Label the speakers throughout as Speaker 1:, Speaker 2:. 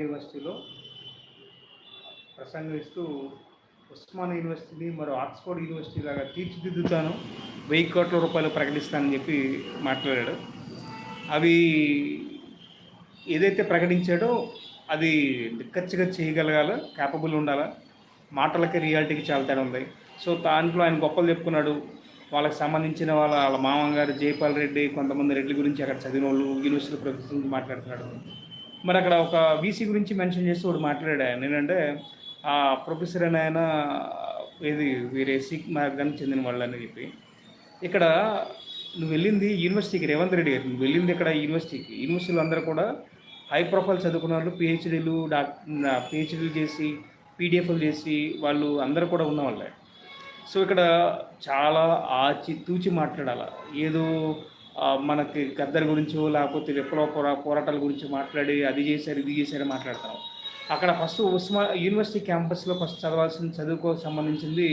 Speaker 1: యూనివర్సిటీలో ప్రసంగిస్తూ ఉస్మాన్ యూనివర్సిటీని మరో ఆక్స్ఫర్డ్ యూనివర్సిటీ లాగా తీర్చిదిద్దుతాను. వెయ్యి కోట్ల రూపాయలు ప్రకటిస్తానని చెప్పి మాట్లాడాడు. అవి ఏదైతే ప్రకటించాడో అది దిక్కచ్చిగా చేయగలగాల క్యాపబుల్ ఉండాలా. మాటలకి రియాలిటీకి చాలా తేడా ఉంది. సో దాంట్లో ఆయన గొప్పలు చెప్పుకున్నాడు. వాళ్ళకి సంబంధించిన వాళ్ళ వాళ్ళ మామగారు జయపాల్ రెడ్డి కొంతమంది రెడ్డి గురించి అక్కడ చదివిన వాళ్ళు యూనివర్సిటీ ప్రొఫెసర్ గురించి మాట్లాడుతున్నాడు. మరి అక్కడ ఒక వీసీ గురించి మెన్షన్ చేసి వాడు మాట్లాడా నేనంటే ఆ ప్రొఫెసర్ అని ఆయన ఏది వేరే సిక్ మార్గానికి చెందిన వాళ్ళు అని చెప్పి ఇక్కడ నువ్వు వెళ్ళింది యూనివర్సిటీకి రేవంత్ రెడ్డి గారు నువ్వు వెళ్ళింది ఇక్కడ యూనివర్సిటీకి యూనివర్సిటీలు అందరూ కూడా హై ప్రొఫైల్ చదువుకున్న వాళ్ళు పిహెచ్డీలు డాక్ పిహెచ్డీలు చేసి పీడిఎఫ్లు చేసి వాళ్ళు అందరూ కూడా ఉన్నవాళ్ళే. సో ఇక్కడ చాలా ఆచి తూచి మాట్లాడాల. ఏదో మనకి గద్దర్ గురించో లేకపోతే విప్లవ పోరా పోరాటాల గురించి మాట్లాడి అది చేశారు ఇది చేశారు మాట్లాడతాం. అక్కడ ఫస్ట్ ఉస్మా యూనివర్సిటీ క్యాంపస్లో ఫస్ట్ చదవాల్సిన చదువుకో సంబంధించింది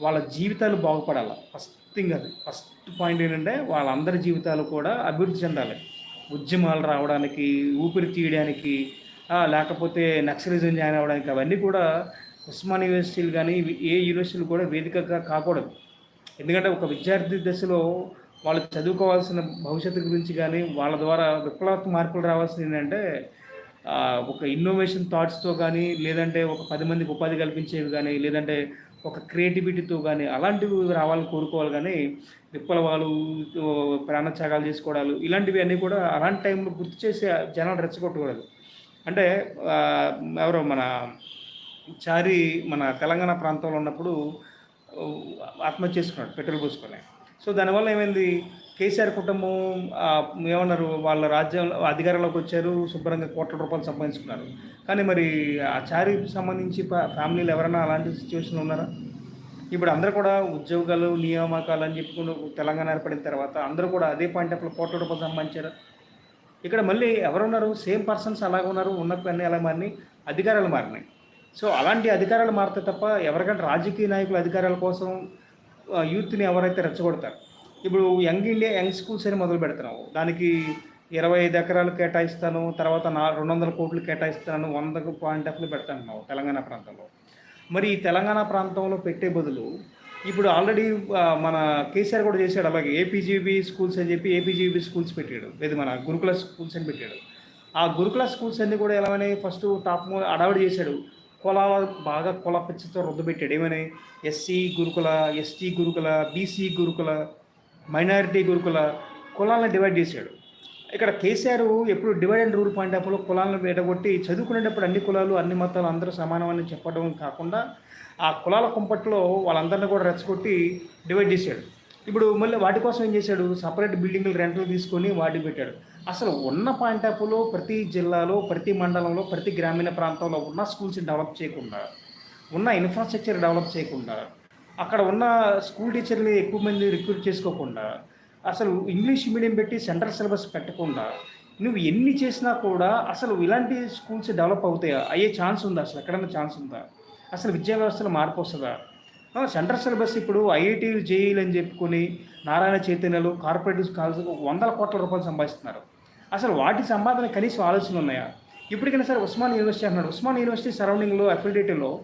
Speaker 1: వాళ్ళ జీవితాలు బాగుపడాలి. ఫస్ట్ థింగ్ అది. ఫస్ట్ పాయింట్ ఏంటంటే వాళ్ళందరి జీవితాలు కూడా అభివృద్ధి చెందాలి. ఉద్యమాలు రావడానికి ఊపిరి తీయడానికి లేకపోతే నక్సలిజం జాయిన్ అవ్వడానికి అవన్నీ కూడా ఉస్మాన్ యూనివర్సిటీలు కానీ ఏ యూనివర్సిటీలు కూడా వేదికగా కాకూడదు. ఎందుకంటే ఒక విద్యార్థి దశలో వాళ్ళు చదువుకోవాల్సిన భవిష్యత్తు గురించి కానీ వాళ్ళ ద్వారా విప్లవాత్మక మార్పులు రావాల్సింది ఏంటంటే ఒక ఇన్నోవేషన్ థాట్స్తో కానీ లేదంటే ఒక పది మందికి ఉపాధి కల్పించేవి కానీ లేదంటే ఒక క్రియేటివిటీతో కానీ అలాంటివి రావాలని కోరుకోవాలి కానీ విప్లవాలు ప్రాణత్యాగాలు చేసుకోవడాలు ఇలాంటివి అన్నీ కూడా అలాంటి టైంలో గుర్తు చేసి జనాలు రెచ్చగొట్టకూడదు. అంటే ఎవరో మన చారి మన తెలంగాణ ప్రాంతంలో ఉన్నప్పుడు ఆత్మహత్య చేసుకున్నాడు పెట్రోల్ పోసుకొని. సో దానివల్ల ఏమైంది? కేసీఆర్ కుటుంబం ఏమన్నారు? వాళ్ళ రాజ్యం అధికారంలోకి వచ్చారు. శుభ్రంగా కోట్ల రూపాయలు సంపాదించుకున్నారు. కానీ మరి ఆ చారికి సంబంధించి ఫ్యామిలీలు ఎవరైనా అలాంటి సిచ్యువేషన్ ఉన్నారా? ఇప్పుడు అందరూ కూడా ఉద్యోగాలు నియామకాలు అని చెప్పుకుని తెలంగాణ ఏర్పడిన తర్వాత అందరూ కూడా అదే పాయింట్ అప్పుడు కోట్ల రూపాయలు సంపాదించారు? ఇక్కడ మళ్ళీ ఎవరున్నారు? సేమ్ పర్సన్స్ అలాగ ఉన్నారు. ఉన్న పని అలా మారినాయి? అధికారాలు మారినాయి. సో అలాంటి అధికారాలు మారితే తప్ప ఎవరికంటే రాజకీయ నాయకుల అధికారాల కోసం యూత్ని ఎవరైతే రెచ్చగొడతారు? ఇప్పుడు యంగ్ ఇండియా యంగ్ స్కూల్స్ అని మొదలు పెడుతున్నావు. దానికి ఇరవై ఐదు ఎకరాలు కేటాయిస్తాను తర్వాత నా రెండు వందల కోట్లు కేటాయిస్తాను వంద పాయింట్ ఎఫ్లు పెడతాను తెలంగాణ ప్రాంతంలో. మరి ఈ తెలంగాణ ప్రాంతంలో పెట్టే బదులు ఇప్పుడు ఆల్రెడీ మన కేసీఆర్ కూడా చేశాడు అలాగే. ఏపీజీబీ స్కూల్స్ అని చెప్పి ఏపీజీబీ స్కూల్స్ పెట్టాడు. లేదు మన గురుకుల స్కూల్స్ అని పెట్టాడు. ఆ గురుకుల స్కూల్స్ అన్ని కూడా ఎలా ఫస్ట్ టాప్ మో అడావిడి చేశాడు. కులాల బాగా కుల పిచ్చితో రుద్దబెట్టాడు ఏమని? ఎస్సీ గురుకుల ఎస్టీ గురుకుల బీసీ గురుకుల మైనారిటీ గురుకుల కులాలను డివైడ్ చేశాడు. ఇక్కడ కేసీఆర్ ఎప్పుడు డివైడ్ అండ్ రూల్ పాయింట్ ఆఫ్లో కులాలను వేడగొట్టి చదువుకునేటప్పుడు అన్ని కులాలు అన్ని మతాలు అందరూ సమానమని చెప్పడం కాకుండా ఆ కులాల కుంపట్లో వాళ్ళందరినీ కూడా రెచ్చగొట్టి డివైడ్ చేశాడు. ఇప్పుడు మళ్ళీ వాటి కోసం ఏం చేశాడు? సపరేట్ బిల్డింగ్లు రెంట్లు తీసుకొని వాటికి పెట్టాడు. అసలు ఉన్న పాయింట్ ఆఫ్లో ప్రతి జిల్లాలో ప్రతి మండలంలో ప్రతి గ్రామీణ ప్రాంతంలో ఉన్న స్కూల్స్ డెవలప్ చేయకుండా ఉన్న ఇన్ఫ్రాస్ట్రక్చర్ డెవలప్ చేయకుండా అక్కడ ఉన్న స్కూల్ టీచర్ని ఎక్కువ మంది రిక్రూట్ చేసుకోకుండా అసలు ఇంగ్లీష్ మీడియం పెట్టి సెంట్రల్ సిలబస్ పెట్టకుండా నువ్వు ఎన్ని చేసినా కూడా అసలు ఇలాంటి స్కూల్స్ డెవలప్ అవుతాయా? అయ్యే ఛాన్స్ ఉందా? అసలు ఎక్కడైనా ఛాన్స్ ఉందా? అసలు విద్యా వ్యవస్థలో మార్పు వస్తుందా? సెంట్రల్ సిలబస్ ఇప్పుడు ఐఐటీలు జేఈలు అని చెప్పుకొని నారాయణ చైతన్యలు కార్పొరేటివ్ కాల్స్ వందల కోట్ల రూపాయలు సంపాదిస్తున్నారు. అసలు వాటి సంపాదన కనీసం ఆలోచనలు ఉన్నాయా? ఇప్పటికైనా సరే ఉస్మాన్ యూనివర్సిటీ అంటున్నాడు. ఉస్మాన్ యూనివర్సిటీ సరౌండింగ్లో అఫిలిడేటివ్లో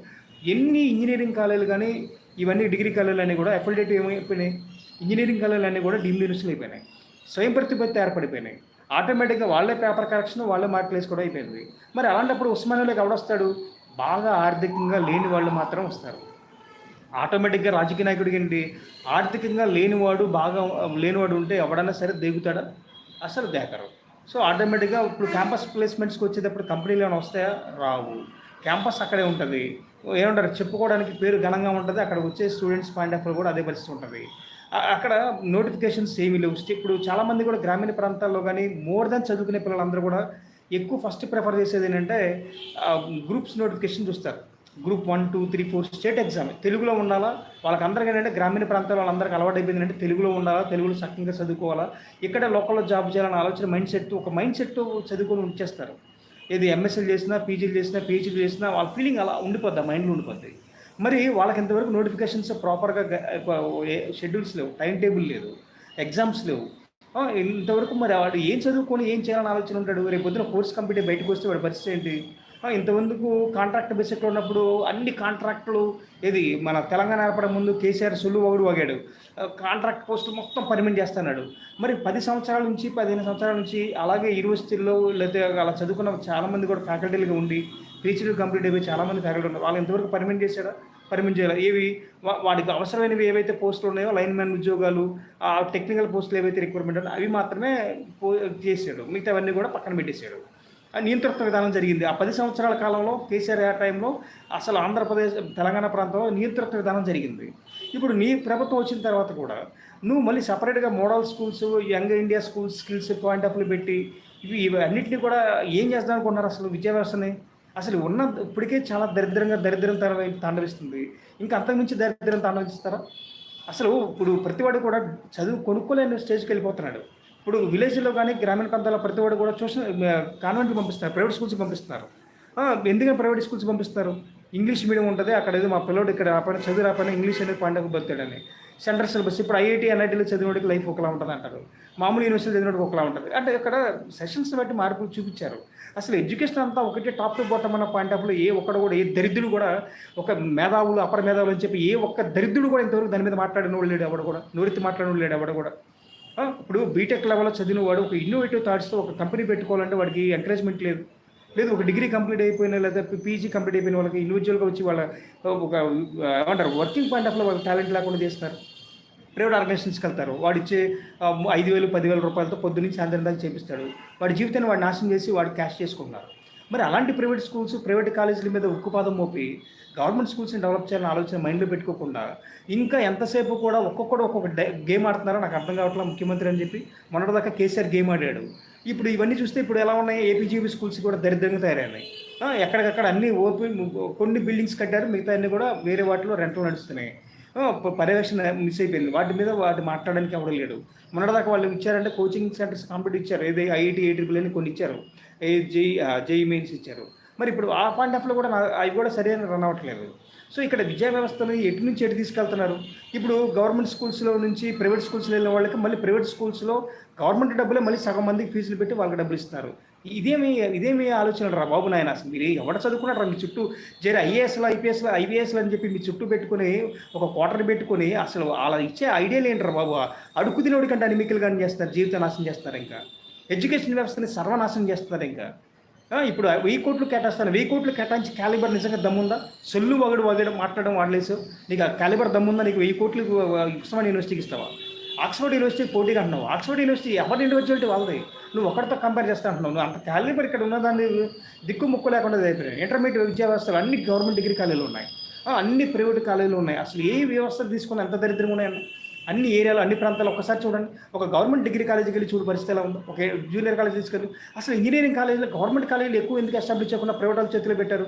Speaker 1: ఎన్ని ఇంజనీరింగ్ కాలేజీలు కానీ ఇవన్నీ డిగ్రీ కాలేజీలు అన్నీ కూడా అఫిలిడేటివ్ ఏమైపోయినాయి? ఇంజనీరింగ్ కాలేజీలు అన్నీ కూడా డీమ్ యూనివర్సిటీలు అయిపోయినాయి. స్వయం ప్రతిపత్తి ఏర్పడిపోయినాయి. ఆటోమేటిక్గా వాళ్ళే పేపర్ కరెక్షన్ వాళ్ళే మార్కులు వేసుకోవడం అయిపోయింది. మరి అలాంటప్పుడు ఉస్మానియాలోకి ఎవడొస్తాడు బాగా ఆర్థికంగా లేని వాళ్ళు మాత్రం వస్తారు. ఆటోమేటిక్గా రాజకీయ నాయకుడికి ఏంటి? ఆర్థికంగా లేనివాడు బాగా లేనివాడు ఉంటే ఎవడన్నా సరే దిగుతాడా? అసలు దేకరు సో ఆటోమేటిక్గా ఇప్పుడు క్యాంపస్ ప్లేస్మెంట్స్కి వచ్చేటప్పుడు కంపెనీలు ఏమైనా వస్తాయా రావు. క్యాంపస్ అక్కడే ఉంటుంది. ఏమంటారు? చెప్పుకోవడానికి పేరు ఘనంగా ఉంటుంది. అక్కడ వచ్చే స్టూడెంట్స్ పాయింట్ ఆఫ్ కూడా అదే పరిస్థితి ఉంటుంది. అక్కడ నోటిఫికేషన్స్ ఏమీ లేవు. ఇప్పుడు చాలామంది కూడా గ్రామీణ ప్రాంతాల్లో కానీ మోర్ దాన్ చదువుకునే పిల్లలందరూ కూడా ఎక్కువ ఫస్ట్ ప్రిఫర్ చేసేది ఏంటంటే గ్రూప్స్ నోటిఫికేషన్ చూస్తారు. Group one two three four state exam. తెలుగులో ఉండాలా? వాళ్ళకి అందరికీ ఏంటంటే గ్రామీణ ప్రాంతాల వాళ్ళందరికీ అలవాటు అయిపోయింది అంటే తెలుగులో ఉండాలా? తెలుగులో చక్కగా చదువుకోవాలా? ఇక్కడ లోకల్లో జాబ్ చేయాలని ఆలోచన మైండ్ సెట్ ఒక మైండ్ సెట్ చదువుకొని ఉంచేస్తారు. ఏది ఎంఎస్ఎల్ చేసినా పీజీలు చేసినా పీహెచ్డీ చేసినా వాళ్ళ ఫీలింగ్ అలా ఉండిపోద్ది మైండ్లో ఉండిపోద్ది. మరి వాళ్ళకి ఇంతవరకు నోటిఫికేషన్స్ ప్రాపర్గా షెడ్యూల్స్ లేవు టైం టేబుల్ లేదు ఎగ్జామ్స్ లేవు. ఇంతవరకు మరి వాడు ఏం చదువుకొని ఏం చేయాలని ఆలోచన ఉంటాడు? రేపు పొద్దున కోర్స్ కంప్లీట్ బయటకు వస్తే వాడి పరిస్థితి ఏంటి? ఇంతమందుకు కాంట్రాక్ట్ బేసిక్లో ఉన్నప్పుడు అన్ని కాంట్రాక్టులు ఇది మన తెలంగాణ ఏర్పడే ముందు కేసీఆర్ సొల్లు ఒకడు వాగాడు. కాంట్రాక్ట్ పోస్ట్ మొత్తం పర్మిట్ చేస్తున్నాడు. మరి పది సంవత్సరాల నుంచి పదిహేను సంవత్సరాల నుంచి అలాగే యూనివర్సిటీల్లో లేకపోతే అలా చదువుకున్న చాలామంది కూడా ఫ్యాకల్టీలుగా ఉండి పీహెచ్డీ కంప్లీట్ అయిపోయి చాలామంది ఫ్యాకల్టీ ఉన్నారు. వాళ్ళు ఇంతవరకు పర్మిట్ చేశారా పర్మిట్ చేయాలి. ఏవి వా- వాడికి అవసరమైనవి ఏవైతే పోస్టులు ఉన్నాయో లైన్ మ్యాన్ ఉద్యోగాలు ఆ టెక్నికల్ పోస్టులు ఏవైతే రిక్వైర్మెంట్ ఉన్నాయో అవి మాత్రమే పో చేసాడు మిగతావన్నీ కూడా పక్కన పెట్టేశాడు. నియంతృత్వ విధానం జరిగింది. ఆ పది సంవత్సరాల కాలంలో కేసీఆర్ ఆ టైంలో అసలు ఆంధ్రప్రదేశ్ తెలంగాణ ప్రాంతంలో నియంతృత్వ విధానం జరిగింది. ఇప్పుడు నీ ప్రభుత్వం వచ్చిన తర్వాత కూడా నువ్వు మళ్ళీ సపరేట్గా model schools young India schools skills point ఆఫ్లు పెట్టి ఇవి ఇవి అన్నింటినీ కూడా ఏం చేద్దాం అనుకున్నారు అసలు విద్యా వ్యవస్థని అసలు ఉన్న ఇప్పటికే చాలా దరిద్రంగా దరిద్రం తర తాండవిస్తుంది. ఇంకా అంతకుమించి దరిద్రం తాండవిస్తారా? అసలు ఇప్పుడు ప్రతివాడు కూడా చదువు కొనుక్కోలేని స్టేజ్కి వెళ్ళిపోతున్నాడు. ఇప్పుడు విలేజ్లో కానీ గ్రామీణ ప్రాంతాల్లో ప్రతివాడు కూడా ట్యూషన్ కాన్వెంట్కి పంపిస్తారు ప్రైవేట్ స్కూల్స్ పంపిస్తున్నారు ఎందుకని ప్రైవేట్ స్కూల్స్ పంపిస్తారు? ఇంగ్లీష్ మీడియం ఉంటుంది అక్కడ ఏదో మా పిల్లడు ఇక్కడ రాపైన చదువు రాపైన ఇంగ్లీష్ అనేది పండుగ బతాడని సెంట్రల్ సిలబస్ ఇప్పుడు ఐఐటి ఎన్ఐటీలో చదివినోడికి లైఫ్ ఒకలా ఉంటుంది అంటారు మామూలు యూనివర్సిటీ చదివినోడికి ఒకలా ఉంటుంది. అంటే ఇక్కడ సెషన్స్ బట్టి మార్పులు చూపించారు. అసలు ఎడ్యుకేషన్ అంతా ఒకటే టాప్ టు బాటమ్ అన్న పాయింట్ ఆఫ్లో ఏ ఒక్కడు కూడా ఏ దరిద్రుడు కూడా ఒక మేధావులు అపర మేధావులు అని చెప్పి ఏ ఒక్క దరిద్రుడు కూడా ఇంతవరకు దాని మీద మాట్లాడినోడు లేడు ఎవడు కూడా నోరెత్తి మాట్లాడిన లేడు ఎవడు కూడా. ఇప్పుడు బీటెక్ లెవెల్లో చదివిన వాడు ఒక ఇన్నోవేటివ్ థాట్స్తో ఒక కంపెనీ పెట్టుకోవాలంటే వాడికి ఎంకరేజ్మెంట్ లేదు. లేదు ఒక డిగ్రీ కంప్లీట్ అయిపోయిన లేదా పీజీ కంప్లీట్ అయిపోయిన వాళ్ళకి ఇండివిజువల్గా వచ్చి వాళ్ళ ఒక ఆ, ఏమంటారు వర్కింగ్ పాయింట్ ఆఫ్లో వాళ్ళ టాలెంట్ లేకుండా చేస్తారు. ప్రైవేట్ ఆర్గనైజేషన్స్కి వెళ్తారు. వాడు ఇచ్చే ఐదు వేలు పదివేల రూపాయలతో పొద్దున్నీ సాయంత్రం దాకా చేపిస్తాడు. వాడి జీవితాన్ని వాడు నాశనం చేసి వాడు క్యాష్ చేసుకున్నారు మరి అలాంటి ప్రైవేట్ స్కూల్స్ ప్రైవేట్ కాలేజీల మీద ఉక్కుపాదం మోపి గవర్నమెంట్ స్కూల్స్ని డెవలప్ చేయాలని ఆలోచన మైండ్లో పెట్టుకోకుండా ఇంకా ఎంతసేపు కూడా ఒక్కొక్కడు ఒక్కొక్క గేమ్ ఆడుతున్నారో నాకు అర్థం కావట్లేదు ముఖ్యమంత్రి అని చెప్పి మొన్నటిదాకా కేసీఆర్ గేమ్ ఆడాడు. ఇప్పుడు ఇవన్నీ చూస్తే ఇప్పుడు ఎలా ఉన్నాయి? ఏపీజీబీ స్కూల్స్ కూడా దరిద్రంగా తయారైనాయి. ఎక్కడికక్కడ అన్ని ఓపెన్ కొన్ని బిల్డింగ్స్ కట్టారు మిగతా అన్ని కూడా వేరే వాటిలో రెంట్లు నడుస్తున్నాయి. పర్యవేక్షణ మిస్ అయిపోయింది. వాటి మీద వాటి మాట్లాడడానికి ఎవరు లేడు. మొన్నటిదాకా వాళ్ళు ఇచ్చారంటే కోచింగ్ సెంటర్స్ కంప్లీట్ ఇచ్చారు. ఏది ఐఐటి ఏ అని కొన్ని ఇచ్చారు. ఏ జేఈ జేఈ మెయిన్స్ ఇచ్చారు. మరి ఇప్పుడు ఆ పాయింట్ ఆఫ్లో కూడా అవి కూడా సరైన రన్ అవ్వట్లేదు. సో ఇక్కడ విద్యా వ్యవస్థని ఎటు నుంచి ఎటు తీసుకెళ్తున్నారు? ఇప్పుడు గవర్నమెంట్ స్కూల్స్లో నుంచి ప్రైవేట్ స్కూల్స్లో వెళ్ళిన వాళ్ళకి మళ్ళీ ప్రైవేట్ స్కూల్స్లో గవర్నమెంట్ డబ్బులే మళ్ళీ సగం మందికి ఫీజులు పెట్టి వాళ్ళకి డబ్బులు ఇస్తున్నారు. ఇదేమి ఇదేమి ఆలోచనలు రా బాబు నాయన. అసలు మీరు ఎవడ చదువుకున్నారా మీ చుట్టూ? జరి ఐఏఎస్లు ఐపీఎస్లు ఐబీఎస్లు అని చెప్పి మీ చుట్టూ పెట్టుకుని ఒక క్వార్టర్ పెట్టుకుని అసలు అలా ఇచ్చే ఐడియాలు ఏంటారు బాబు? అడుగు తినోడి కంటే అనిమికలు కానీ చేస్తారు జీవితం నాశనం చేస్తారు ఇంకా. ఎడ్యుకేషన్ వ్యవస్థని సర్వనాశనం చేస్తున్నారు ఇంకా. ఇప్పుడు వెయ్యి కోట్లు కేటాయిస్తాను. వెయ్యి కోట్లు కేటాయించి క్యాలిబర్ నిజంగా దమ్ముందా? సొల్లు వగడు వగడు మాట్లాడడం వాడలేసు. నీకు ఆ క్యాలిబర్ దమ్ముందా? నీకు వెయ్యి కోట్లు ఉత్సవాన్ని యూనివర్సిటీకి ఇస్తావా? ఆక్స్ఫర్డ్ యూనివర్సిటీ పోటీగా అంటున్నావు. ఆక్స్ఫర్డ్ యూనివర్సిటీ ఎవరి ఇండివిజువాలిటీ వాళ్ళది? నువ్వు ఒకరితో కంపేర్ చేస్తా అంటున్నావు. నువ్వు అంత క్యాలిబర్ ఇక్కడ ఉన్నదాన్ని దిక్కు ముక్కు లేకుండా అయిపోయినాయి. ఇంటర్మీడియట్ విద్యా వ్యవస్థలు అన్ని గవర్నమెంట్ డిగ్రీ కాలేజీలు ఉన్నాయి. ఆ, అన్ని ప్రైవేట్ కాలేజీలు ఉన్నాయి. అసలు ఏ వ్యవస్థ తీసుకుని ఎంత దరిద్రంగా ఉన్నాయన్న అన్ని? ఏరియాలో అన్ని ప్రాంతాలు ఒకసారి చూడండి. ఒక గవర్నమెంట్ డిగ్రీ కాలేజీకి వెళ్ళి చూడు పరిస్థితి ఎలా ఉంది? ఒక జూనియర్ కాలేజ్ తీసుకెళ్ళి. అసలు ఇంజనీరింగ్ కాలేజీలో గవర్నమెంట్ కాలేజీలు ఎక్కువ ఎందుకు ఎస్టాబ్లిష్ చేయకుండా ప్రైవేట్ వాళ్ళ చేతిలో పెట్టారు?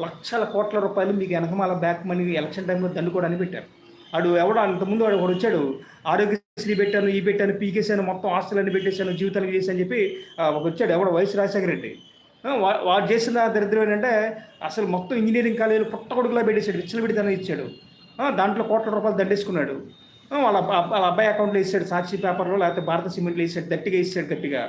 Speaker 1: లక్షల కోట్ల రూపాయలు మీకు వెనకమాల బ్యాక్ మనీ ఎలక్షన్ టైంలో దండుకోవడానికి పెట్టారు. వాడు ఎవడో అంతకుముందు వాడు ఒకడు వచ్చాడు. ఆరోగ్యశ్రీ పెట్టాను ఈ పెట్టాను పీకేసాను మొత్తం ఆస్తులన్నీ పెట్టేశాను జీవితానికి చేశాను అని చెప్పి ఒక వచ్చాడు ఎవడో వైఎస్ రాజశేఖర రెడ్డి. వాడు చేసిన దరిద్రం ఏంటంటే అసలు మొత్తం ఇంజనీరింగ్ కాలేజీలు పుట్టగొడుగులా పెట్టేశాడు విచ్చలు పెడితే ఇచ్చాడు దాంట్లో కోట్ల రూపాయలు దండేసుకున్నాడు. వాళ్ళ వాళ్ళ అబ్బాయి అకౌంట్లో వేసాడు సాక్షి పేపర్లో లేకపోతే భారత సిమెంట్లో వేసాడు గట్టిగా వేసాడు గట్టిగా.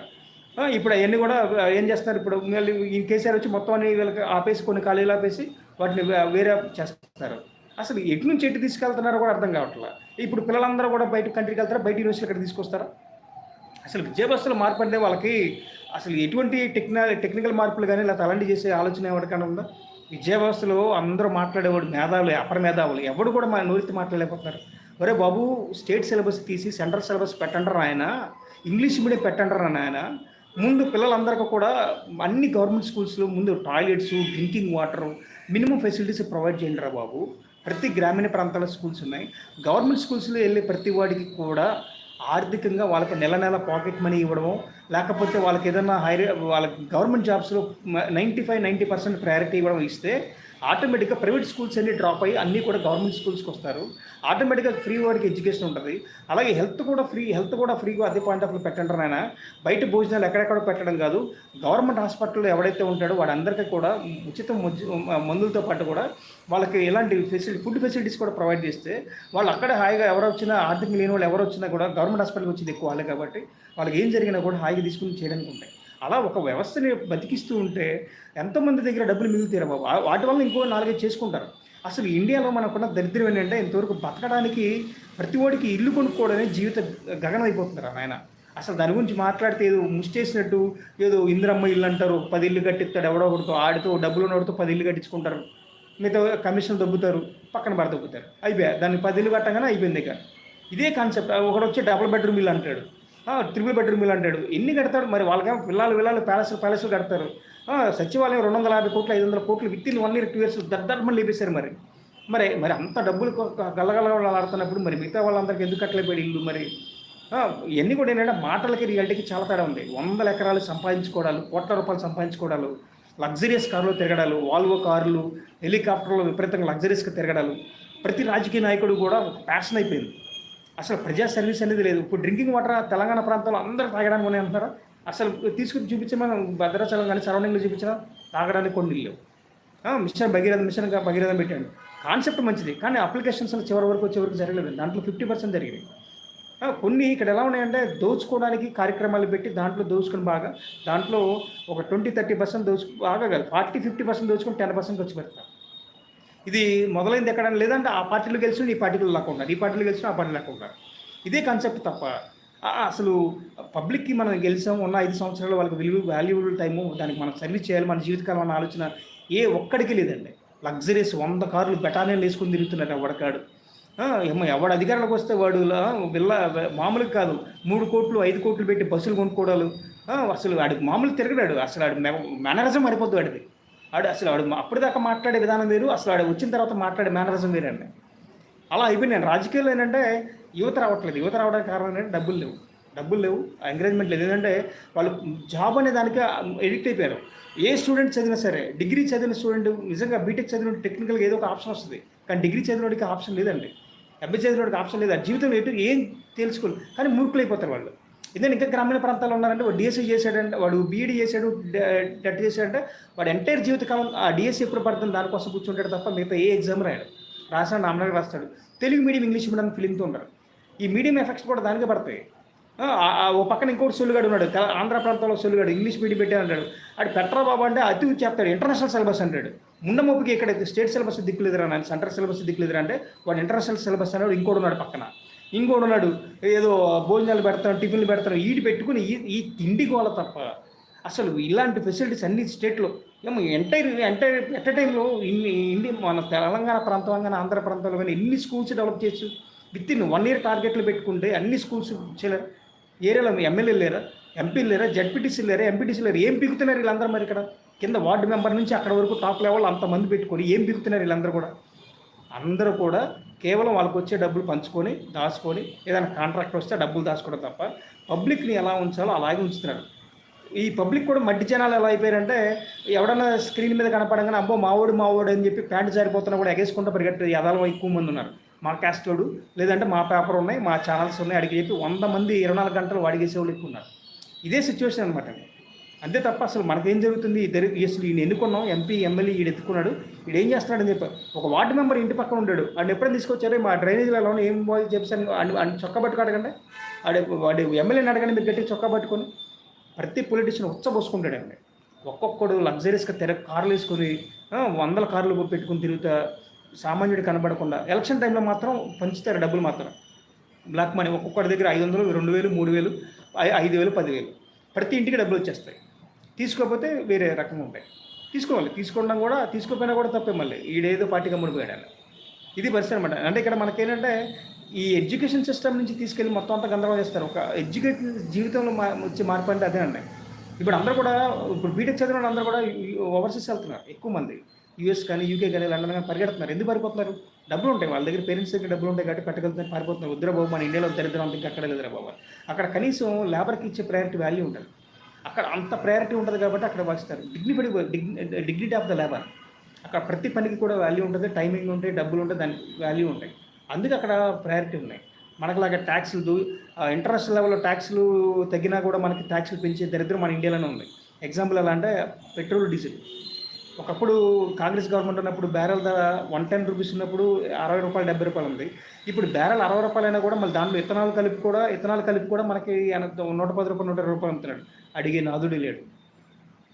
Speaker 1: ఇప్పుడు అవన్నీ కూడా ఏం చేస్తారు ఇప్పుడు? మళ్ళీ ఈ కేసీఆర్ వచ్చి మొత్తం అన్ని వీళ్ళకి ఆపేసి కొన్ని ఖాళీలు ఆపేసి వాటిని వేరే చేస్తారు అసలు ఎటు నుంచి ఎటు తీసుకెళ్తున్నారో కూడా అర్థం కావట్లేదు ఇప్పుడు పిల్లలందరూ కూడా బయట కంట్రీకి వెళ్తారా? బయట యూనివర్సిటీ ఇక్కడ తీసుకొస్తారా? అసలు విద్యాభ్యాసంలో మార్పు అంటే వాళ్ళకి అసలు ఎటువంటి టెక్నా టెక్నికల్ మార్పులు కానీ లేకపోతే అలాంటి చేసే ఆలోచన ఎవరికైనా ఉందా? విద్యా అందరూ మాట్లాడేవాడు మేధావులు అపర మేధావులు. ఎవడు కూడా మా నోరితి మాట్లాడలేకపోతున్నారు. ఒరే బాబు స్టేట్ సిలబస్ తీసి సెంట్రల్ సిలబస్ పెట్టండరా ఆయన ఇంగ్లీష్ మీడియం పెట్టండరా ఆయన ముందు పిల్లలందరికీ కూడా అన్ని గవర్నమెంట్ స్కూల్స్లో ముందు toilets drinking water minimum facilities provide చేయండి రా బాబు. ప్రతి గ్రామీణ ప్రాంతాల స్కూల్స్ ఉన్నాయి. గవర్నమెంట్ స్కూల్స్లో వెళ్ళే ప్రతి వాడికి కూడా ఆర్థికంగా వాళ్ళకి నెల నెల పాకెట్ మనీ ఇవ్వడము లేకపోతే వాళ్ళకి ఏదైనా హైర్ వాళ్ళకి government జాబ్స్లో ninety five ninety percent priority ఇవ్వడం ఇస్తే ఆటోమేటిక్గా ప్రైవేట్ స్కూల్స్ అన్ని డ్రాప్ అయ్యి అన్నీ కూడా గవర్నమెంట్ స్కూల్స్కి వస్తారు. ఆటోమేటిక్గా ఫ్రీ వాడికి ఎడ్యుకేషన్ ఉంటుంది. అలాగే హెల్త్ కూడా ఫ్రీ హెల్త్ కూడా ఫ్రీగా అదే పాయింట్ ఆఫ్ పెట్టండి నాయన. బయట భోజనాలు ఎక్కడెక్కడ పెట్టడం కాదు. గవర్నమెంట్ హాస్పిటల్లో ఎవడైతే ఉంటాడో వాడందరికీ కూడా ఉచిత మందులతో పాటు కూడా వాళ్ళకి ఎలాంటి ఫెసిలిటీ ఫుడ్ ఫెసిలిటీస్ కూడా ప్రొవైడ్ చేస్తే వాళ్ళు అక్కడ హాయిగా ఎవరు వచ్చినా ఆర్థిక లేని వాళ్ళు ఎవరు వచ్చినా కూడా గవర్నమెంట్ హాస్పిటల్కి వచ్చింది ఎక్కువ వాళ్ళే కాబట్టి వాళ్ళకి ఏం జరిగినా కూడా హాయిగా తీసుకుని చేయడానికి ఉంటాయి. అలా ఒక వ్యవస్థని బతికిస్తూ ఉంటే ఎంతోమంది దగ్గర డబ్బులు మిగులుతారు బాబు. వాటి వల్ల ఇంకో నాలుగైదు చేసుకుంటారు. అసలు ఇండియాలో మనకున్న దరిద్రం ఏంటంటే ఇంతవరకు బతకడానికి ప్రతి ఓడికి ఇల్లు కొనుక్కోవడమే జీవిత గగనం అయిపోతున్నారు ఆయన అసలు దాని గురించి మాట్లాడితే ఏదో ముష్టేసినట్టు ఏదో ఇందిరమ్మ ఇల్లు అంటారు పది ఇల్లు కట్టిస్తాడు ఎవడో ఒకటితో ఆడితో డబ్బులు ఉన్నవాడితో పది ఇల్లు కట్టించుకుంటారు. మిగతా కమిషన్ దొబ్బుతారు పక్కన పడ దొబ్బుతారు. అయిపోయా. దాన్ని పది ఇల్లు కట్టగానే అయిపోయింది ఇక. ఇదే కాన్సెప్ట్. ఒకడు వచ్చి డబుల్ బెడ్రూమ్ ఇల్లు అంటాడు. త్రిబుల్ బెడ్రూమ్ ఇల్లు అంటాడు. ఎన్ని కడతాడు? మరి వాళ్ళకేమో పిల్లలు పిల్లలు ప్యాలెస్ ప్యాలెస్లు కడతారు. సచివాలయం రెండు వందల యాభై కోట్లు ఐదు వందల కోట్లు within one year two years దద్దమని లేపేశారు మరి. మరి మరి అంత డబ్బులు గల్లగల ఆడుతున్నప్పుడు మరి మిగతా వాళ్ళందరికీ ఎందుకు కట్టలేపోయాడు ఇల్లు మరి? ఇవన్నీ కూడా ఏంటంటే మాటలకి రియాలిటీకి చాలా తేడా ఉంది. వందల ఎకరాలు సంపాదించుకోవడాలు కోట్ల రూపాయలు సంపాదించుకోవడాలు లగ్జరియస్ కార్లు తిరగడాలు వాల్వో కార్లు హెలికాప్టర్లు విపరీతంగా లగ్జరియస్గా తిరగడాలు ప్రతి రాజకీయ నాయకుడు కూడా ఒక ప్యాషన్ అయిపోయింది. అసలు ప్రజా సర్వీస్ అనేది లేదు. ఇప్పుడు డ్రింకింగ్ వాటర్ తెలంగాణ ప్రాంతంలో అందరూ తాగడానికి ఉన్నాయి అంటున్నారు? అసలు తీసుకుని చూపించమని భద్రాచలం కానీ సరౌండింగ్లో చూపించిన తాగడానికి కొన్ని లేవు. మిషన్ భగీరథ మిషన్ భగీరథం పెట్టాడు. కాన్సెప్ట్ మంచిది కానీ అప్లికేషన్స్ చివరి వరకు వచ్చే వరకు జరగలేదు. దాంట్లో ఫిఫ్టీ పర్సెంట్ జరిగింది కొన్ని ఇక్కడ ఎలా ఉన్నాయంటే దోచుకోవడానికి కార్యక్రమాలు పెట్టి దాంట్లో దోచుకుని బాగా దాంట్లో ఒక ట్వంటీ థర్టీ పర్సెంట్ దోచుకు బాగా కాదు ఫార్టీ ఫిఫ్టీ పర్సెంట్ దోచుకుని టెన్ పర్సెంట్ వచ్చి పెడతారు. ఇది మొదలైంది ఎక్కడ లేదంటే ఆ పార్టీలు గెలిచిన ఈ పార్టీలు లాక్కుంటారు ఈ పార్టీలు గెలిచిన ఆ పార్టీలు లాక్కుంటారు ఇదే కాన్సెప్ట్ తప్ప అసలు పబ్లిక్కి మనం గెలిచాం ఉన్న ఐదు సంవత్సరాలు వాళ్ళకి విలువ వాల్యుబుల్ టైము దానికి మనం సర్వీస్ చేయాలి మన జీవితకాలం అన్న ఆలోచన ఏ ఒక్కడికి లేదండి. లగ్జరీస్ వంద కార్లు బెటాలియన్లు వేసుకుని తిరుగుతున్నారు ఎవడకాడు. ఏమో ఎవడు అధికారంలోకి వస్తే వాడు లా- విల్ల మామూలుగా కాదు. మూడు కోట్లు ఐదు కోట్లు పెట్టి బస్సులు కొనుక్కోవడాలు. అసలు వాడికి మామూలు తిరగడాడు. అసలు వాడు మేనరిజం మరిపోద్దు వాడిది. వాడు అసలు ఆడు అప్పటిదాకా మాట్లాడే విధానం వేరు అసలు ఆడు వచ్చిన తర్వాత మాట్లాడే మేనరిజం వేరండి. అలా అయిపోయినాను రాజకీయాలు ఏంటంటే యువత రావట్లేదు. యువత రావడానికి కారణం ఏంటంటే డబ్బులు లేవు. డబ్బులు లేవు. ఎంకరేజ్మెంట్ లేదు. ఎందుకంటే వాళ్ళు జాబ్ అనే దానికి ఎడిక్ట్ అయిపోయారు. ఏ స్టూడెంట్ చదివినా సరే డిగ్రీ చదివిన స్టూడెంట్ నిజంగా బీటెక్ చదివిన టెక్నికల్గా ఏదో ఒక ఆప్షన్ వస్తుంది. కానీ డిగ్రీ చదివినోడికి ఆప్షన్ లేదండి. ఎంబీ చదివినోడికి ఆప్షన్ లేదు? ఆ జీవితంలో ఎటు ఏం తెలుసుకోలేదు. కానీ మూర్ఖులు అయిపోతారు వాళ్ళు. ఎందుకంటే ఇంకా గ్రామీణ ప్రాంతాల్లో ఉన్నారంటే వాడు డిఎస్సీ చేశాడంటే వాడు బీఈడి చేశాడు టెట్ చేశాడంటే వాడు ఎంటైర్ జీవితకాలం ఆ డిఎస్సీ ఎప్పుడు పడుతుంది దానికోసం కూర్చుంటాడు తప్ప మిగతా ఏ ఎగ్జామ్ రాయడు. రాసాడు నామనగా రాస్తాడు. తెలుగు మీడియం ఇంగ్లీష్ మీడియం ఫీలింగ్తో ఉంటారు. ఈ మీడియం ఎఫెక్ట్స్ కూడా దానికే పడతాయి. ఓ పక్కన ఇంకోటి సొల్లుగాడు ఉన్నాడు. ఆంధ్ర ప్రాంతంలో సొల్లుగాడు ఇంగ్లీష్ మీడియం పెట్టాను అంటాడు. ఆడు పెట్రా బాబు అంటే అతి చెప్తాడు ఇంటర్నేషనల్ సిలబస్ అంటాడు. ముండమోపికి ఇక్కడ స్టేట్ సిలబస్ దిక్కులేదురా సెంట్రల్ సిలబస్ దిక్కులేదురా అంటే వాడు ఇంటర్నేషనల్ సిలబస్ అనేవాడు ఇంకోటి ఉన్నాడు పక్కన. ఇంకోటి ఉన్నాడు ఏదో భోజనాలు పెడతాను టిఫిన్లు పెడతాను ఈటి పెట్టుకుని ఈ ఈ తిండి గోల తప్ప అసలు ఇలాంటి ఫెసిలిటీస్ అన్ని స్టేట్లో ఏమో ఎంటైర్ ఎంటైర్ ఎట్ టైంలో ఇన్ని ఇన్ని మన తెలంగాణ ప్రాంతం కానీ ఆంధ్ర ప్రాంతంలో కానీ ఎన్ని స్కూల్స్ డెవలప్ చేయొచ్చు విత్ ఇన్ వన్ ఇయర్ టార్గెట్లు పెట్టుకుంటే అన్ని స్కూల్స్ చేయలేరు. ఏరియాలో ఎమ్మెల్యేలు లేరా? ఎంపీలు లేరా? జడ్పీటీసీ లేరా? ఎంపీటీసీ లేరు? ఏం పీకుతున్నారు వీళ్ళందరూ మరి ఇక్కడ? కింద వార్డు మెంబర్ నుంచి అక్కడ వరకు టాప్ లెవెల్ అంతమంది పెట్టుకొని ఏం పీకుతున్నారు వీళ్ళందరూ కూడా? అందరూ కూడా కేవలం వాళ్ళకి వచ్చే డబ్బులు పంచుకొని దాచుకొని ఏదైనా కాంట్రాక్ట్ వస్తే డబ్బులు దాచుకోవడం తప్ప పబ్లిక్ని ఎలా ఉంచాలో అలాగే ఉంచుతున్నారు. ఈ పబ్లిక్ కూడా మట్టి జనాలు ఎలా అయిపోయారంటే ఎవడన్నా స్క్రీన్ మీద కనపడంగానే అబ్బో మావోడు మావోడు అని చెప్పి ప్యాంటు జారిపోతున్నా కూడా ఎగేసుకుంటూ పరిగెట్టే యదాలు ఎక్కువ మంది ఉన్నారు. మా క్యాస్టోడు లేదంటే మా పేపర్ ఉన్నాయి మా ఛానల్స్ ఉన్నాయి అడిగి చెప్పి వంద మంది ఇరవై నాలుగు గంటలు వాడిగేసే వాళ్ళు ఎక్కువ ఉన్నారు. ఇదే సిచ్యువేషన్ అనమాట అంతే తప్ప అసలు మనకేం జరుగుతుంది? ఇద్దరు అసలు ఈయన ఎన్నుకున్నాం? ఎంపీ ఎమ్మెల్యే ఈడు ఎత్తుకున్నాడు. వీడు ఏం చేస్తున్నాడని చెప్పి ఒక వార్డు మెంబర్ ఇంటి పక్కన ఉండాడు. వాడిని ఎప్పుడైనా తీసుకొచ్చారు? మా డ్రైనేజీలో ఎలా ఏం పోయి చెప్పాను అని చొక్కా పట్టుకు అడగండి. వాడు వాడు ఎమ్మెల్యేని అడగండి మీరు గట్టి చొక్కా పట్టుకొని. ప్రతి పొలిటీషియన్ ఉచ్చబోసుకుంటాడండి ఒక్కొక్కడు లగ్జరీస్గా తెర కార్లు వేసుకొని వందల కార్లు పెట్టుకుని తిరుగుతా సామాన్యుడు కనబడకుండా. ఎలక్షన్ టైంలో మాత్రం పంచుతారు డబ్బులు మాత్రం. బ్లాక్ మనీ ఒక్కొక్కటి దగ్గర ఐదు వందలు రెండు వేలు మూడు వేలు ఐ- ఐదు వేలు పదివేలు ప్రతి ఇంటికి డబ్బులు వచ్చేస్తాయి. తీసుకోకపోతే వేరే రకంగా ఉంటాయి. తీసుకోవాలి. తీసుకోవడం కూడా తీసుకోకపోయినా కూడా తప్పే మళ్ళీ. ఈడేదో పార్టీ కమ్ముడు ఇది పరిస్థితి అనమాట అంటే ఇక్కడ మనకేంటంటే ఈ ఎడ్యుకేషన్ సిస్టమ్ నుంచి తీసుకెళ్ళి మొత్తం అంతా గందరగోళం చేస్తారు. ఒక ఎడ్యుకేషన్ జీవితంలో మా వచ్చే మార్పు అంటే అదే అండి. ఇప్పుడు అందరూ కూడా ఇప్పుడు బీటెక్ చదివిన వాళ్ళు అందరూ కూడా ఓవర్సీస్ వెళ్తున్నారు. ఎక్కువ మంది. యూఎస్ కానీ యూకే కానీ లండన్ కానీ పరిగెడుతున్నారు. ఎందుకు పారిపోతున్నారు? డబ్బులు ఉంటాయి. వాళ్ళ దగ్గర పేరెంట్స్ దగ్గర డబ్బులు ఉంటాయి కాబట్టి పెట్టగలుగుతారు పారిపోతున్నారు. వద్దురా బాబు మన ఇండియాలో దరిద్రం అంత ఇంకా అక్కడ లేదురా బాబు. అక్కడ కనీసం లేబర్కి ఇచ్చే ప్రయారిటీ వాల్యూ ఉంటుంది. అక్కడ అంత ప్రయారిటీ ఉంటుంది కాబట్టి అక్కడ వస్తారు dignified dignity of the labour అక్కడ ప్రతి పనికి కూడా వాల్యూ ఉంటుంది టైమింగ్ ఉంటాయి డబ్బులు ఉంటాయి దానికి వాల్యూ ఉంటాయి. అందుకే అక్కడ ప్రయారిటీ ఉన్నాయి. మనకులాగా ట్యాక్సులు ఇంటర్నేషనల్ లెవెల్లో ట్యాక్సులు తగ్గినా కూడా మనకి ట్యాక్సులు పెంచే దరిద్రం మన ఇండియాలోనే ఉంది. ఎగ్జాంపుల్ ఎలా అంటే పెట్రోల్ డీజిల్. ఒకప్పుడు కాంగ్రెస్ గవర్నమెంట్ ఉన్నప్పుడు బ్యారెల్ ధర వన్ టెన్ రూపీస్ ఉన్నప్పుడు అరవై రూపాయలు డెబ్బై రూపాయలు ఉంది. ఇప్పుడు బ్యారెల్ అరవై రూపాయలైనా కూడా మళ్ళీ దాంట్లో ఇత్తనాలు కలిపి కూడా ఇత్తనాలు కలిపి కూడా మనకి నూట పది రూపాయలు నూట ఇరవై రూపాయలు అమ్ముతున్నాడు. అడిగే నాదుడు లేడు.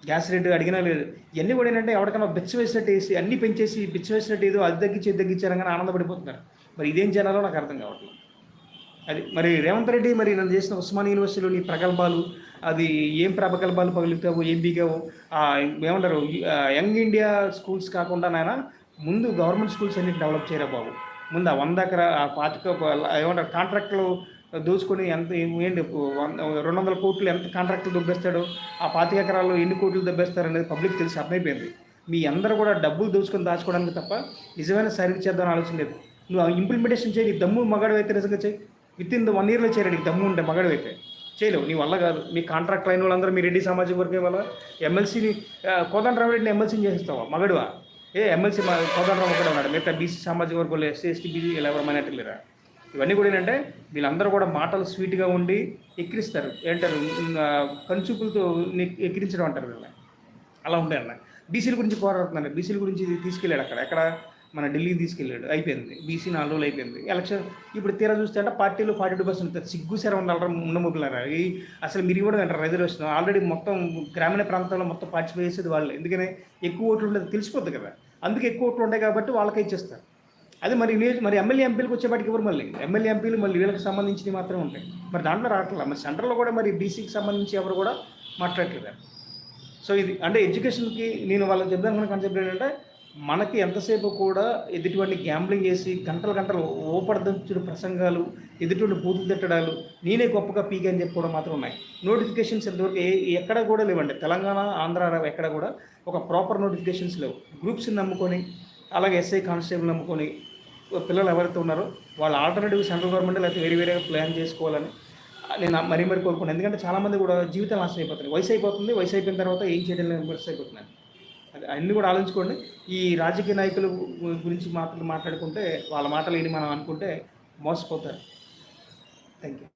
Speaker 1: గ్యాస్ రేటు అడిగినా లేదు. ఇవన్నీ కూడా ఏంటంటే ఎవరికైనా బిచ్చ వేసినట్టు వేసి అన్నీ పెంచేసి బిచ్చ వేసినట్టు ఏదో అది తగ్గించి ఇది తగ్గించారు ఆనందపడిపోతున్నారు. మరి ఇదేం జనాలో నాకు అర్థం కావట్లేదు. అది మరి రేవంత్ రెడ్డి మరి నన్ను చేసిన ఉస్మాన్ యూనివర్సిటీలోని ప్రకల్పాలు ప్రగల్భాలు అది ఏం ప్రగల్భాలు పగులుతావు ఏం బీగావు ఏమంటారు యంగ్ ఇండియా స్కూల్స్ కాకుండా నాయన ముందు గవర్నమెంట్ స్కూల్స్ అన్ని డెవలప్ చేయరా బాబు. ముందు ఆ వంద ఎకరా ఆ పాతిక ఏమంటారు కాంట్రాక్టులు దోచుకొని ఎంత ఏంటి రెండు వందల కోట్లు ఎంత కాంట్రాక్టులు దొబ్బేస్తాడో? ఆ పాతిక ఎకరాల్లో ఎన్ని కోట్లు దొబ్బేస్తారు అనేది పబ్లిక్ తెలిసి అర్థమైపోయింది. మీ అందరూ కూడా డబ్బులు దోచుకొని దాచుకోవడానికి తప్ప నిజమైన సర్వీస్ చేద్దామని ఆలోచన లేదు. నువ్వు ఇంప్లిమెంటేషన్ చేయి నీ దమ్ము మగాడు అయితే నిజంగా చేయి. విత్ ఇన్ ద వన్ ఇయర్లో చేయరు నీకు దమ్ము ఉంటే మగాడు అయితే చేయలేవు నీ వల్ల కాదు. మీ కాంట్రాక్ట్ అయిన వాళ్ళందరూ మీ రెడ్డి సామాజిక వర్గం వల్ల ఎమ్మెల్సీని కోదండరామరెడ్డిని ఎమ్మెల్సీని చేసేస్తావా? మగడువా? ఏ ఎమ్మెల్సీ మా కోదండరామ్ ఒకటే ఉన్నాడు. మిగతా బీసీ సామాజిక వర్గంలో ఎస్సీ ఎస్టీ బీసీ ఇలా ఎవరు మైనార్టీ లేరా? ఇవన్నీ కూడా ఏంటంటే వీళ్ళందరూ కూడా మాటలు స్వీట్గా ఉండి ఎక్కిరిస్తారు. ఏంటారు కంచుకులతో కనుచూపులతో ఎక్కిరించడం అంటారు వీళ్ళని. అలా ఉంటాయి అన్న. బీసీల గురించి పోరాడుతున్నాను బీసీల గురించి తీసుకెళ్ళాడు అక్కడ. ఎక్కడ? మన ఢిల్లీకి తీసుకెళ్ళాడు. అయిపోయింది. బీసీ నాలుగు రోజులు అయిపోయింది. ఎలక్షన్ ఇప్పుడు తీరా చూస్తే అంటే పార్టీలు ఫార్టీ టూ పర్సెంట్ సిగ్గు సెర ఉండాలరా ఉండముకులారా ఈ అసలు మీరు కూడా అంటారు రిజర్వేషన్ ఆల్రెడీ మొత్తం గ్రామీణ ప్రాంతాల్లో మొత్తం పార్టిసిపేట్ చేసేది వాళ్ళే. ఎందుకని? ఎక్కువ ఓట్లు ఉండేది తెలిసిపోద్ది కదా. అందుకే ఎక్కువ ఓట్లు ఉంటాయి కాబట్టి వాళ్ళకే ఇచ్చేస్తారు. అది మరి మరి ఎమ్మెల్యే ఎంపీలకు వచ్చేపాటికి ఎవరు మళ్ళీ? ఎమ్మెల్యే ఎంపీలు మళ్ళీ వీళ్ళకి సంబంధించినవి మాత్రమే ఉంటాయి. మరి దాంట్లో రావట్లేదు? మరి సెంటర్లో కూడా మరి బీసీకి సంబంధించి ఎవరు కూడా మాట్లాడట్లేదు? సో ఇది అంటే ఎడ్యుకేషన్కి నేను వాళ్ళకి చెప్దాను కాన్సెప్ట్ ఏంటంటే మనకి ఎంతసేపు కూడా ఎదుటివాడిని గ్యాంబ్లింగ్ చేసి గంటలు గంటలు ఓపడదంచుడు ప్రసంగాలు ఎదుటివాడిని బూతులు తిట్టడాలు నేనే గొప్పగా పీక్ అని చెప్పుకోవడం మాత్రం ఉన్నాయి. నోటిఫికేషన్స్ ఎంతవరకు ఏ ఎక్కడ కూడా లేవండి. తెలంగాణ ఆంధ్ర ఎక్కడ కూడా ఒక ప్రాపర్ నోటిఫికేషన్స్ లేవు. గ్రూప్స్ని నమ్ముకొని అలాగే ఎస్ఐ కానిస్టేబుల్ నమ్ముకొని పిల్లలు ఎవరైతే ఉన్నారో వాళ్ళ ఆల్టర్నేటివ్ సెంట్రల్ గవర్నమెంట్ లేకపోతే వేరే వేరేగా ప్లాన్ చేసుకోవాలని నేను మరీ మరీ కోరుకున్నాను ఎందుకంటే చాలామంది కూడా జీవితం నాశనం అయిపోతుంది. వయసు అయిపోతుంది. వయసు అయిపోయిన తర్వాత ఏం చేయడం లేని పరిస్థితి అయిపోతున్నాను అది అన్ని కూడా ఆలోచించుకోండి. ఈ రాజకీయ నాయకుల గురించి మాటలు మాట్లాడుకుంటే వాళ్ళ మాటలు ఏంటి మనం అనుకుంటే మోసపోతారు. Thank you